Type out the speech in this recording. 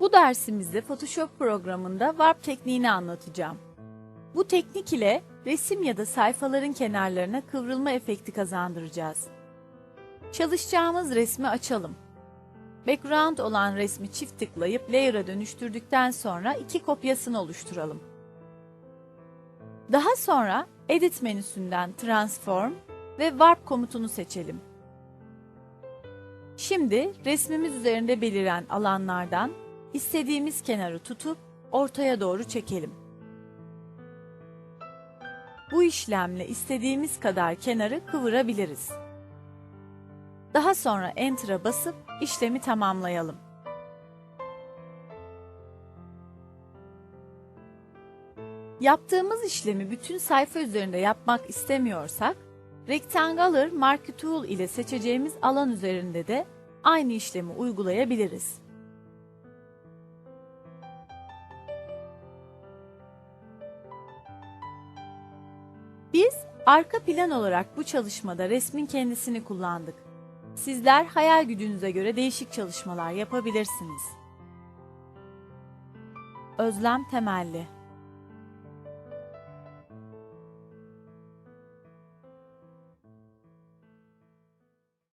Bu dersimizde Photoshop programında Warp tekniğini anlatacağım. Bu teknik ile resim ya da sayfaların kenarlarına kıvrılma efekti kazandıracağız. Çalışacağımız resmi açalım. Background olan resmi çift tıklayıp Layer'a dönüştürdükten sonra iki kopyasını oluşturalım. Daha sonra Edit menüsünden Transform ve Warp komutunu seçelim. Şimdi resmimiz üzerinde beliren alanlardan istediğimiz kenarı tutup ortaya doğru çekelim. Bu işlemle istediğimiz kadar kenarı kıvırabiliriz. Daha sonra Enter'a basıp işlemi tamamlayalım. Yaptığımız işlemi bütün sayfa üzerinde yapmak istemiyorsak, Rectangular Marquee Tool ile seçeceğimiz alan üzerinde de aynı işlemi uygulayabiliriz. Biz arka plan olarak bu çalışmada resmin kendisini kullandık. Sizler hayal gücünüze göre değişik çalışmalar yapabilirsiniz. Özlem Temelli